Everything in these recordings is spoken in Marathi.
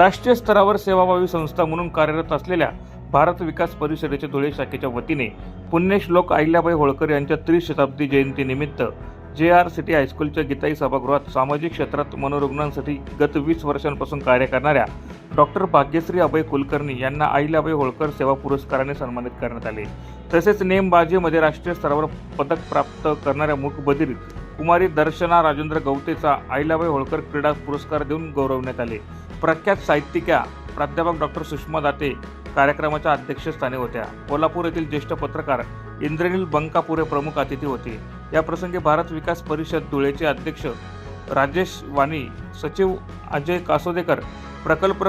राष्ट्रीय स्तरावर सेवाभावी संस्था म्हणून कार्यरत असलेल्या भारत विकास परिषदेच्या धुळे शाखेच्या वतीने पुण्यश्लोक अहिल्याबाई होळकर यांच्या त्रिशताब्दी जयंतीनिमित्त जे आर सिटी हायस्कूलच्या गीताई सभागृहात सामाजिक क्षेत्रात मनोरुग्णांसाठी गत वीस वर्षांपासून कार्य करणाऱ्या डॉक्टर भाग्यश्री अभय कुलकर्णी यांना अहिल्याबाई होळकर सेवा पुरस्काराने सन्मानित करण्यात आले. तसेच नेमबाजीमध्ये राष्ट्रीय स्तरावर पदक प्राप्त करणाऱ्या मूकबधीर कुमारी दर्शना राजेंद्र गवतेचा अहिल्याबाई होळकर क्रीडा पुरस्कार देऊन गौरवण्यात आले. प्रख्यात साहित्यिका प्राध्यापक डॉक्टर सुषमा दाते कार्यक्रमाच्या अध्यक्षस्थानी होत्या. कोल्हापूर येथील ज्येष्ठ पत्रकार इंद्रनील बंकापुरे प्रमुख अतिथी होते. या प्रसंगी भारत विकास परिषद धुळेचे अध्यक्ष राजेश वाणी सचिव अजय कासोदेकर प्रकल्प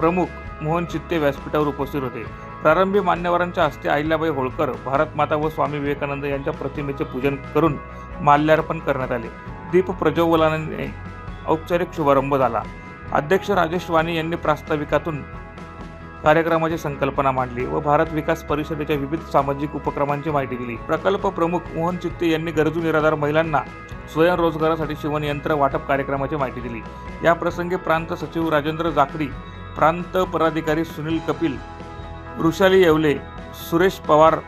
प्रमुख मोहन चित्ते व्यासपीठावर उपस्थित होते. प्रारंभी मान्यवरांच्या हस्ते अहिल्याबाई होळकर भारतमाता व स्वामी विवेकानंद यांच्या प्रतिमेचे पूजन करून माल्यार्पण करण्यात आले. दीप प्रज्वलनाने औपचारिक शुभारंभ झाला. अध्यक्ष राजेश वाणी यांनी प्रास्ताविकातून कार्यक्रमाची संकल्पना मांडली व भारत विकास परिषदेच्या विविध सामाजिक उपक्रमांची माहिती दिली. प्रकल्प प्रमुख मोहन चित्ते यांनी गरजू निराधार महिलांना स्वयंरोजगारासाठी शिवणयंत्र वाटप कार्यक्रमाची माहिती दिली. या प्रसंगी प्रांत सचिव राजेंद्र जाखडी प्रांत पदाधिकारी सुनील कपिल वृषाली येवले सुरेश पवार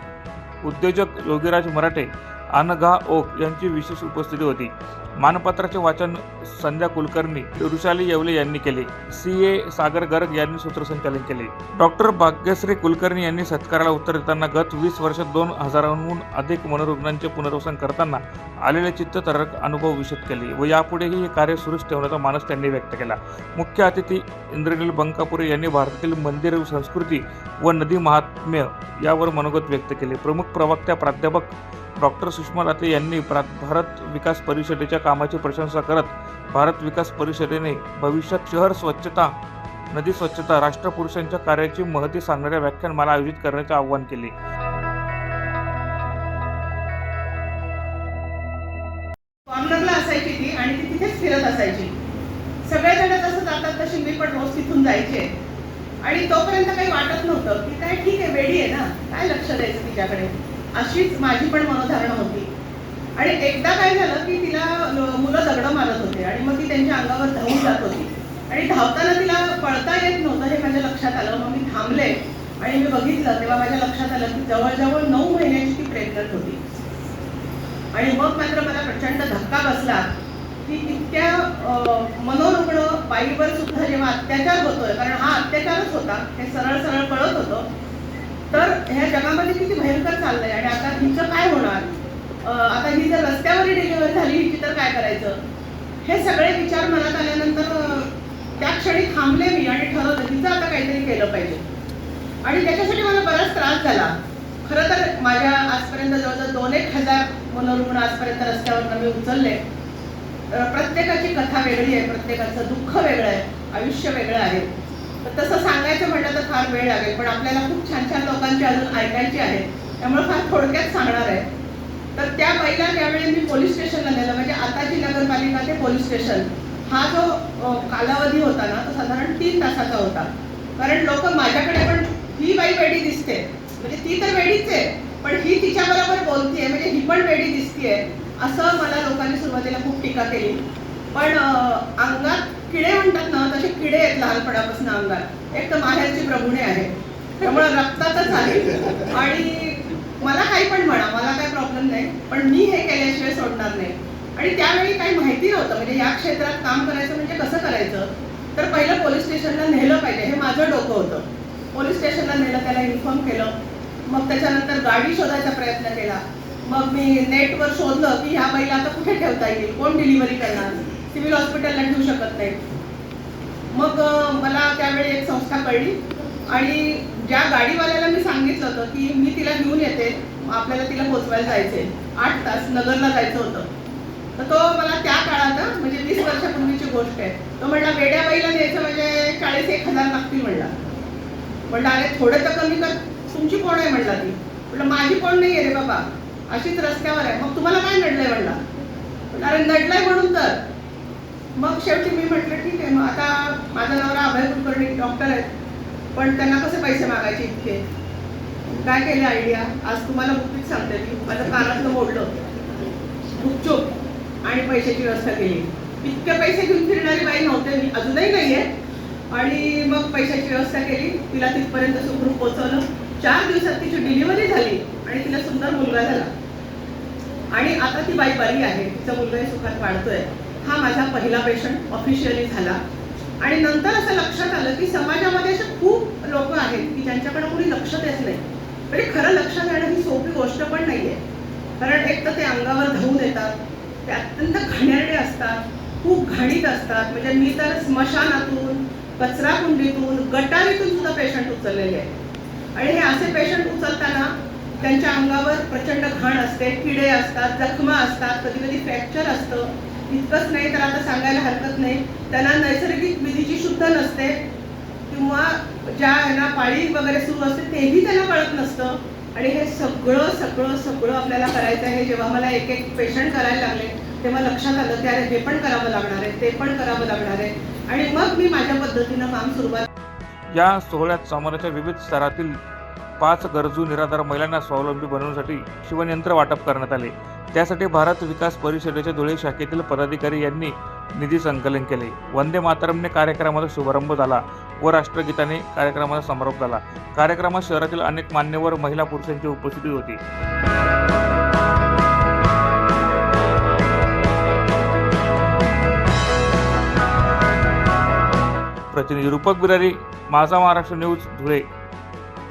उद्योजक योगीराज मराठे अनघा ओक यांची विशेष उपस्थिती होती. मानपत्राचे वाचन संध्या कुलकर्णी ऋषाली येवले यांनी केले. सी. ए. सागर गर्ग यांनी सूत्रसंचालन केले. डॉक्टर भाग्यश्री कुलकर्णी यांनी सत्काराला उत्तर देताना गत वीस वर्षात दोन हजारांहून अधिक मनोरुग्णांचे पुनर्वसन करताना आलेले चित्ततरक अनुभव विशद केले व यापुढेही हे कार्य सुरूच ठेवण्याचा मानस त्यांनी व्यक्त केला. मुख्य अतिथी इंद्रनील बंकापुरे यांनी भारतातील मंदिर संस्कृती व नदी महात्म्य यावर मनोगत व्यक्त केले. प्रमुख प्रवक्त्या प्राध्यापक डॉक्टर सुषमा लाते यांनी प्रा भारत विकास परिषदेच्या कामाची प्रशंसा करत भारत विकास परिषदेने भविष्यात शहर स्वच्छता नदी स्वच्छता राष्ट्रपुरुषांच्या कार्याची महती सांगणाऱ्या व्याख्यानमाला आयोजित करण्याचे आवाहन केले. असायची ती आणि ती तिथेच फिरत असायची. सगळेजण जसं जातात तशी मी पण रोज तिथून जायचे. आणि तोपर्यंत काही वाटत नव्हतं की काय ठीक आहे वेडी आहे ना? काय लक्ष द्यायचं तिच्याकडे? अशीच माझी पण मनोधारणा होती. आणि एकदा काय झालं की तिला मुलं दगडं मारत होते आणि मग ती त्यांच्या अंगावर धावून जात होती. आणि धावताना तिला पळता येत नव्हतं हे माझ्या लक्षात आलं. मग मी थांबले आणि मी बघितलं तेव्हा माझ्या लक्षात आलं की जवळजवळ नऊ महिन्याची ती प्रेग्नंट होती. आणि मग मात्र मला प्रचंड धक्का बसला की इतक्या मनोरुग्ण बाईवर सुद्धा जेव्हा अत्याचार होतोय कारण हा अत्याचारच होता हे सरळ सरळ कळत होतं तर ह्या जगामध्ये किती भयंकर चाललंय आणि आता हिचं काय होणार? आता ही जर रस्त्यावर डिलिव्हरी झाली हिची तर काय करायचं? हे सगळे विचार मनात आल्यानंतर त्या क्षणी थांबले मी आणि ठरवलं तिचं आता काहीतरी केलं पाहिजे. आणि त्याच्यासाठी मला बराच त्रास झाला. खरं तर माझ्या आजपर्यंत जवळजवळ दोन एक हजार मनोरुग्ण आजपर्यंत रस्त्यावर मी उचलले. प्रत्येकाची कथा वेगळी आहे प्रत्येकाचं दुःख वेगळं आहे आयुष्य वेगळं आहे. तसं सांगायचं म्हटलं तर फार वेळ लागेल पण आपल्याला खूप छान छान लोकांची अजून ऐकायची आहे. त्यामुळे फार थोडक्यात सांगणार आहे. तर त्या बाईला ज्यावेळी मी पोलीस स्टेशनला नेलं म्हणजे आताची नगरपालिका ते पोलीस स्टेशन हा जो कालावधी होता ना तो साधारण तीन तासाचा होता. कारण लोक माझ्याकडे पण ही बाई वेडी दिसते. म्हणजे ती तर वेडीच आहे पण ही तिच्या बरोबर बोलतीये म्हणजे ही पण वेडी दिसतीये असं मला लोकांनी सुरुवातीला खूप टीका केली. पण अंगात किडे म्हणतात ना तसे किडे आहेत लहानपणापासून अंगात एक तर माहेरची प्रभुणे आहे त्यामुळे रक्तातच आहे. आणि मला काही पण म्हणा मला काही प्रॉब्लेम नाही. पण मी हे केल्याशिवाय सोडणार नाही. आणि त्यावेळी काही माहिती नव्हतं. म्हणजे या क्षेत्रात काम करायचं म्हणजे कसं करायचं? तर पहिलं पोलीस स्टेशनला नेलं पाहिजे. हे माझं डोकं होतं. पोलीस स्टेशनला नेलं त्याला इन्फॉर्म केलं. मग त्याच्यानंतर गाडी शोधायचा प्रयत्न केला. मग मी नेटवर शोधलं की ह्या बाईला आता कुठे ठेवता येईल? कोण डिलिव्हरी करणार? सिव्हिल हॉस्पिटलला ठेवू शकत नाही मग मला त्यावेळी एक संस्था कळली आणि ज्या गाडीवाल्याला मी सांगितलं होतं की मी तिला घेऊन येते आपल्याला तिला पोचवायला जायचे आठ तास नगरला जायचं होतं. तर तो मला त्या काळात म्हणजे वीस वर्षापूर्वीची गोष्ट आहे. तो म्हणला वेड्या बाईला न्यायचं म्हणजे चाळीस एक हजार लागतील म्हणला. म्हणलं अरे थोडं तर कमी कर. तुमची कोण आहे? म्हणला ती. म्हटलं माझी कोण नाही आहे रे बाबा. अशीच रस्त्यावर आहे. मग तुम्हाला काय नडलंय म्हणला अरे नडलंय म्हणून तर. मग शेवटी मी म्हटलं ठीक आहे मग आता माझा नवरा अभय कुलकर्णी डॉक्टर आहेत पण त्यांना कसे पैसे मागायचे इतके? काय केले आयडिया आज तुम्हाला गुपित सांगते मी. माझं कानातलं मोडलं गुपचूप आणि पैशाची व्यवस्था केली. इतके पैसे घेऊन फिरणारी बाई नव्हते मी. अजूनही नाही आहे. आणि मग पैशाची व्यवस्था केली. तिला तिथपर्यंत सुखरूप पोचवलं चार दिवसात तिची डिलिव्हरी झाली आणि तिला सुंदर मुलगा झाला. आणि आता ती बाई बरी आहे. तिचा मुलगाही सुखात वाढतोय. हा माझा पहिला पेशंट ऑफिशियली झाला. आणि नंतर असं लक्षात आलं की समाजामध्ये असे खूप लोक आहेत की ज्यांच्याकडे कोणी लक्ष देत नाही. म्हणजे खरं लक्ष देणं ही सोपी गोष्ट पण नाहीये. कारण एक तर ते अंगावर धावून येतात ते अत्यंत घाणेरडे असतात खूप घाणीत असतात. म्हणजे मी तर स्मशानातून कचरा कुंडीतून गटारीतून सुद्धा पेशंट उचललेले आहेत. आणि हे असे पेशंट उचलताना त्यांच्या अंगावर प्रचंड घाण असते किडे असतात जखमा असतात कधी कधी फ्रॅक्चर असतं. इतकंच नाही तर आता सांगायला हरकत नाही. त्यांना नैसर्गिक विधीची शुद्ध नसते. किंवा ज्या यांना पाळी वगैरे सुरू असते तेही त्यांना कळत नसतं. आणि हे सगळं सगळं सगळं आपल्याला करायचं आहे. जेव्हा मला एक एक पेशंट करायला लागले तेव्हा लक्षात आलं की अरे हे पण करावं लागणार आहे ते पण करावं लागणार आहे. आणि मग मी माझ्या पद्धतीनं काम सुरुवात या सोहळ्यात समाजाच्या विविध स्तरातील पाच गरजू निराधार महिलांना स्वावलंबी बनवण्यासाठी शिवणयंत्र वाटप करण्यात आले. त्यासाठी भारत विकास परिषदेच्या धुळे शाखेतील पदाधिकारी यांनी निधी संकलन केले. वंदे मातरमने कार्यक्रमाचा शुभारंभ झाला व राष्ट्रगीताने कार्यक्रमाचा समारोप झाला. कार्यक्रमात शहरातील अनेक मान्यवर महिला पुरुषांची उपस्थिती होती. प्रतिनिधी रूपक बिरारी माझा महाराष्ट्र न्यूज धुळे.